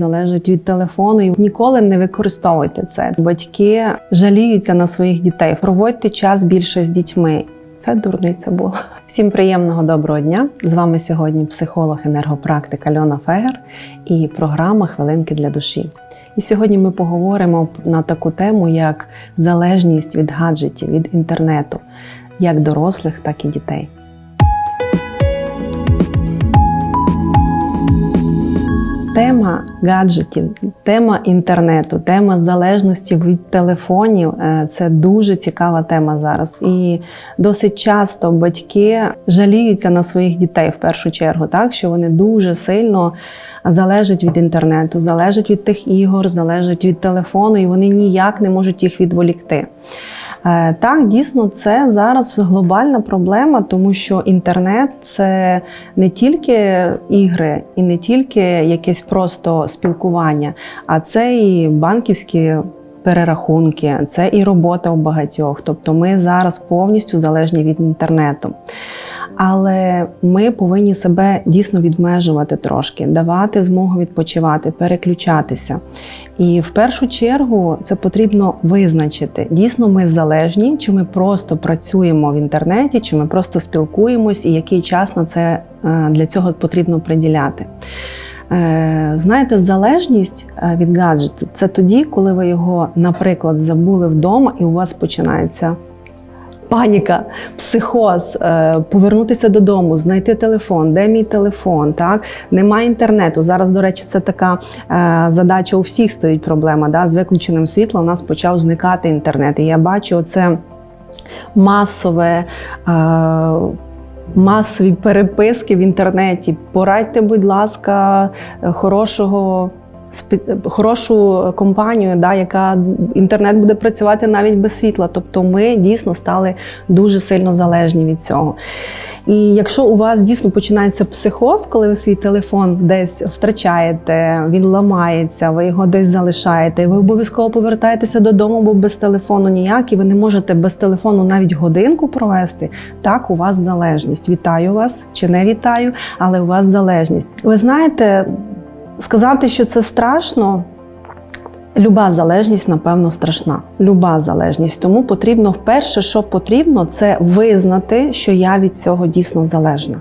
Залежить від телефону і ніколи не використовуйте це. Батьки жаліються на своїх дітей. Проводьте час більше з дітьми. Це дурниця була. Всім приємного доброго дня. З вами сьогодні психолог, енергопрактик Альона Фегер і програма Хвилинки для душі. І сьогодні ми поговоримо на таку тему, як залежність від гаджетів, від інтернету, як дорослих, так і дітей. Тема гаджетів, тема інтернету, тема залежності від телефонів е, це дуже цікава тема зараз. І досить часто батьки жаліються на своїх дітей в першу чергу, так що вони дуже сильно залежать від інтернету, залежать від тих ігор, залежать від телефону, і вони ніяк не можуть їх відволікти. Е, Так, дійсно, це зараз глобальна проблема, тому що інтернет це не тільки ігри і не тільки якесь просто спілкування, а це і банківські перерахунки, це і робота у багатьох. Тобто ми зараз повністю залежні від інтернету. Але ми повинні себе дійсно відмежувати трошки, давати змогу відпочивати, переключатися. І в першу чергу це потрібно визначити, дійсно ми залежні, чи ми просто працюємо в інтернеті, чи ми просто спілкуємось, і який час на це е, для цього потрібно приділяти. Е, Знаєте, залежність е, від гаджету це тоді, коли ви його, наприклад, забули вдома, і у вас починається паніка, психоз, е, повернутися додому, знайти телефон, де мій телефон, так немає інтернету. Зараз, до речі, це така задача у всіх стоїть проблема. Да? З виключеним світлом у нас почав зникати інтернет. І я бачу це масове. Е, Масові переписки в інтернеті. Порадьте, будь ласка, хорошого спе- хорошу компанію, да, яка інтернет буде працювати навіть без світла. Тобто ми дійсно стали дуже сильно залежні від цього. І якщо у вас дійсно починається психоз, коли ви свій телефон десь втрачаєте, він ламається, ви його десь залишаєте, ви обов'язково повертаєтеся додому, бо без телефону ніяк, і ви не можете без телефону навіть годинку провести. Так, у вас залежність. Вітаю вас чи не вітаю, але у вас залежність. Ви знаєте, сказати, що це страшно. Люба залежність, напевно, страшна. Люба залежність. Тому потрібно вперше, що потрібно, це визнати, що я від цього дійсно залежна.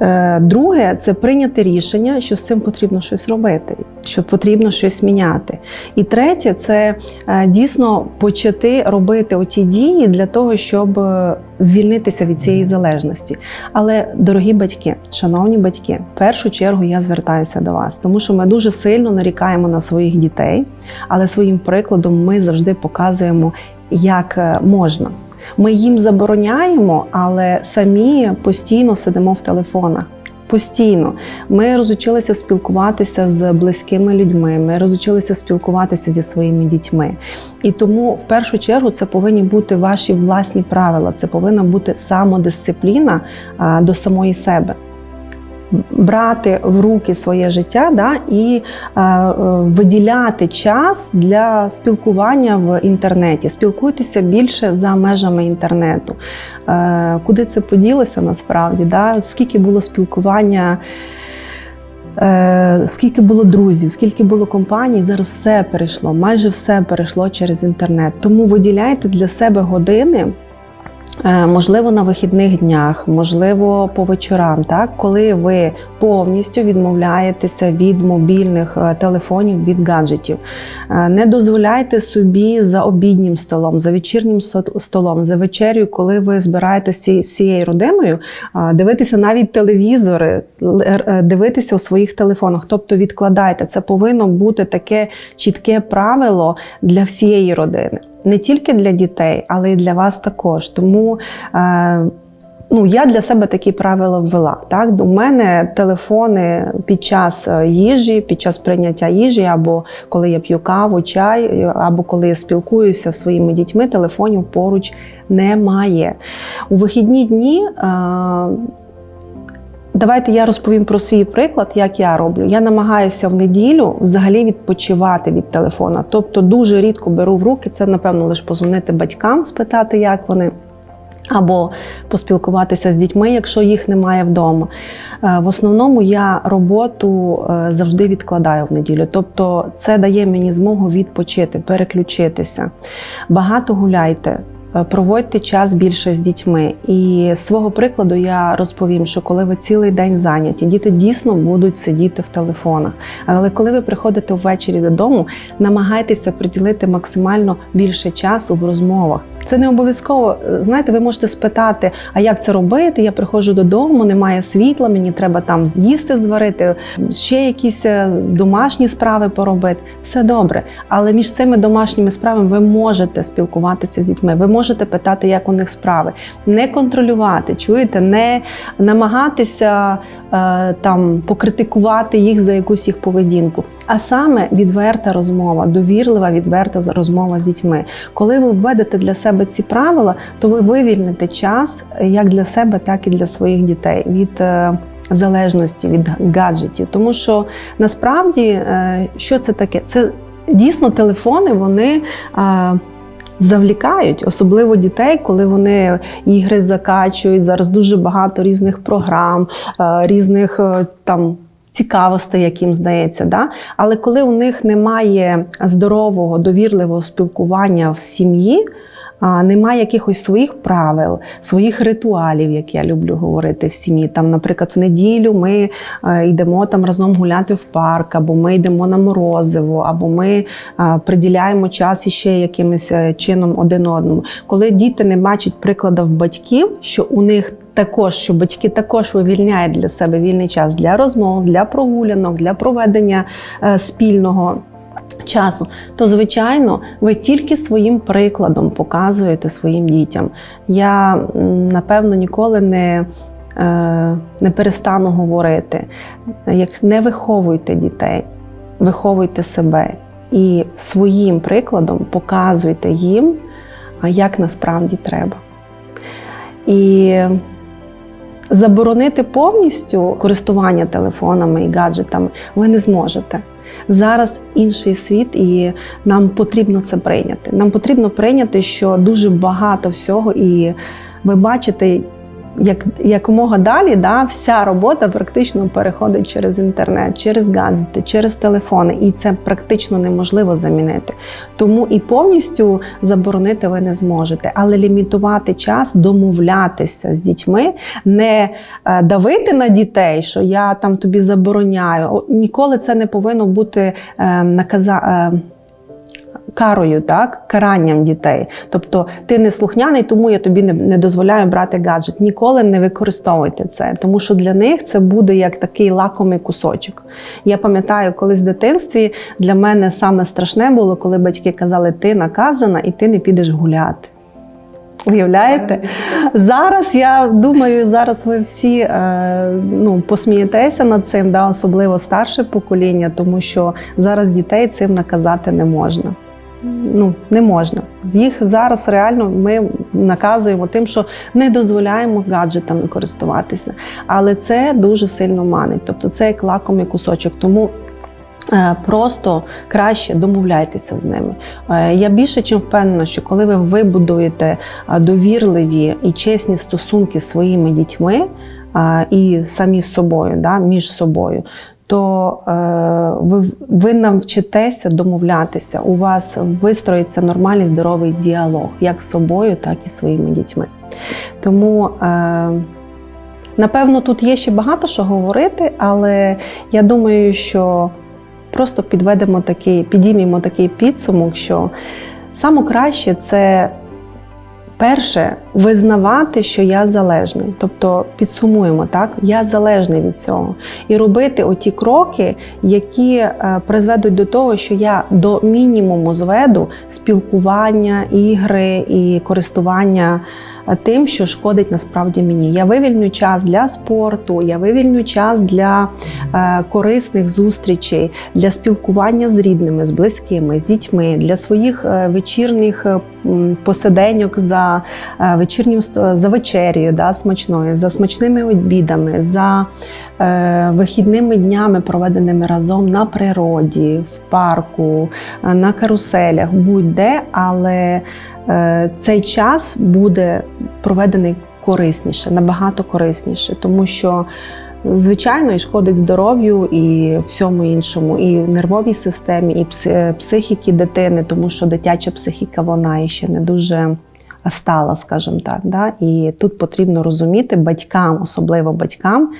Е, Друге, це прийняти рішення, що з цим потрібно щось робити, що потрібно щось міняти. І третє, це е, дійсно почати робити оті дії для того, щоб е, звільнитися від цієї залежності. Але, дорогі батьки, шановні батьки, в першу чергу я звертаюся до вас, тому що ми дуже сильно нарікаємо на своїх дітей, але своїм прикладом ми завжди показуємо, як можна. Ми їм забороняємо, але самі постійно сидимо в телефонах. Постійно ми розучилися спілкуватися з близькими людьми. Ми розучилися спілкуватися зі своїми дітьми. І тому, в першу чергу, це повинні бути ваші власні правила. Це повинна бути самодисципліна до самої себе. Брати в руки своє життя да, і е, е, виділяти час для спілкування в інтернеті. Спілкуйтеся більше за межами інтернету. Е, куди це поділося насправді? Да? Скільки було спілкування? Е, Скільки було друзів, скільки було компаній, зараз все перейшло, майже все перейшло через інтернет. Тому виділяйте для себе години. Е, Можливо, на вихідних днях, можливо, по вечорам, так коли ви повністю відмовляєтеся від мобільних е, телефонів, від гаджетів. Е, Не дозволяйте собі за обіднім столом, за вечірнім столом, за вечерю, коли ви збираєтеся з цією родиною, дивитися навіть телевізори, дивитися у своїх телефонах. Тобто відкладайте. Це повинно бути таке чітке правило для всієї родини не тільки для дітей, але й для вас також. Тому е, ну, я для себе такі правила ввела. Так? У мене телефони під час е, їжі, під час прийняття їжі, або коли я п'ю каву, чай, е, або коли я спілкуюся зі своїми дітьми, телефонів поруч немає. У вихідні дні. Е, Давайте я розповім про свій приклад, як я роблю. Я намагаюся в неділю взагалі відпочивати від телефона. Тобто дуже рідко беру в руки це, напевно, лише позвонити батькам, спитати, як вони. Або поспілкуватися з дітьми, якщо їх немає вдома. Е, В основному я роботу е, завжди відкладаю в неділю. Тобто це дає мені змогу відпочити, переключитися. Багато гуляйте. Е, Проводьте час більше з дітьми. І з свого прикладу я розповім, що коли ви цілий день зайняті, діти дійсно будуть сидіти в телефонах. Але коли ви приходите ввечері додому, намагайтеся приділити максимально більше часу в розмовах. Це не обов'язково. Знаєте, ви можете спитати, а як це робити? Я приходжу додому, немає світла, мені треба там з'їсти, зварити, ще якісь е, домашні справи поробити. Все добре. Але між цими домашніми справами ви можете спілкуватися з дітьми, ви можете питати, як у них справи, не контролювати, чуєте, не намагатися е, там покритикувати їх за якусь їх поведінку, а саме відверта розмова, довірлива, відверта розмова з дітьми. Коли ви введете для себе ці правила, то ви вивільните час як для себе, так і для своїх дітей від е, залежності від гаджетів. Тому що насправді е, що це таке? Це дійсно телефони, вони. Завлікають, особливо дітей, коли вони ігри закачують. Зараз дуже багато різних програм, е, різних там цікавостей, як їм здається. Да? Але коли у них немає здорового, довірливого спілкування в сім'ї, немає якихось своїх правил, своїх ритуалів, як я люблю говорити в сім'ї. Там, наприклад, в неділю ми е, йдемо там разом гуляти в парк, або ми йдемо на морозиво, або ми е, приділяємо час іще якимось е, чином один одному. Коли діти не бачать прикладів батьків, що у них також, що батьки також вивільняють для себе вільний час для розмов, для прогулянок, для проведення спільного часу, то звичайно ви тільки своїм прикладом показуєте своїм дітям. Я напевно ніколи не, е, не перестану говорити. Як не виховуйте дітей, виховуйте себе і своїм прикладом показуйте їм, як насправді треба. І заборонити повністю користування телефонами і гаджетами ви не зможете. Зараз інший світ, і нам потрібно це прийняти. Нам потрібно прийняти, що дуже багато всього, і ви бачите, як якомога далі, да, вся робота практично переходить через інтернет, через гаджети, через телефони, і це практично неможливо замінити. Тому і повністю заборонити ви не зможете, але лімітувати час, домовлятися з дітьми, не е, давити на дітей, що я там тобі забороняю. Ніколи це не повинно бути е, наказа. Карою, так, каранням дітей. Тобто ти не слухняний, тому я тобі не, не дозволяю брати гаджет. Ніколи не використовуйте це, тому що для них це буде як такий лакомий кусочок. Я пам'ятаю, колись в дитинстві для мене саме страшне було, коли батьки казали, ти наказана і ти не підеш гуляти. Уявляєте? Зараз я думаю, зараз ви всі е, ну, посмієтеся над цим, да, особливо старше покоління, тому що зараз дітей цим наказати не можна. Ну, не можна. Їх зараз реально ми наказуємо тим, що не дозволяємо гаджетами користуватися. Але це дуже сильно манить. Тобто це як лакомий кусочок. Тому е, просто краще домовляйтеся з ними. Е, Я більше чим впевнена, що коли ви вибудуєте е, довірливі і чесні стосунки з своїми дітьми і самі з собою, да, між собою. То е, ви, ви навчитеся домовлятися, у вас вистроїться нормальний здоровий діалог як з собою, так і з своїми дітьми. Тому е, напевно тут є ще багато що говорити, але я думаю, що просто підведемо такий, підіймемо такий підсумок, що саме це перше визнавати, що я залежний. Тобто підсумуємо так, я залежний від цього. І робити оті кроки, які е, призведуть до того, що я до мінімуму зведу спілкування, ігри і користування тим, що шкодить насправді мені. Я вивільню час для спорту, я вивільню час для е, корисних зустрічей, для спілкування з рідними, з близькими, з дітьми, для своїх е, вечірніх е, посиденьок за вечірнім за вечерію, да, смачною, за смачними обідами, за вихідними днями, проведеними разом на природі, в парку, на каруселях, будь-де, але цей час буде проведений корисніше, набагато корисніше, тому що. Звичайно, і шкодить здоров'ю і всьому іншому, і нервовій системі, і пси- психіки дитини, тому що дитяча психіка вона іще не дуже стала, скажімо так. Да? І тут потрібно розуміти батькам, особливо батькам,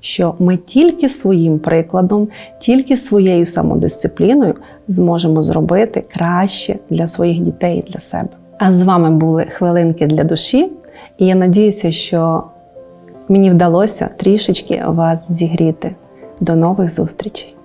що ми тільки своїм прикладом, тільки своєю самодисципліною зможемо зробити краще для своїх дітей і для себе. А з вами були хвилинки для душі, і я надіюся, що мені вдалося трішечки вас зігріти. До нових зустрічей!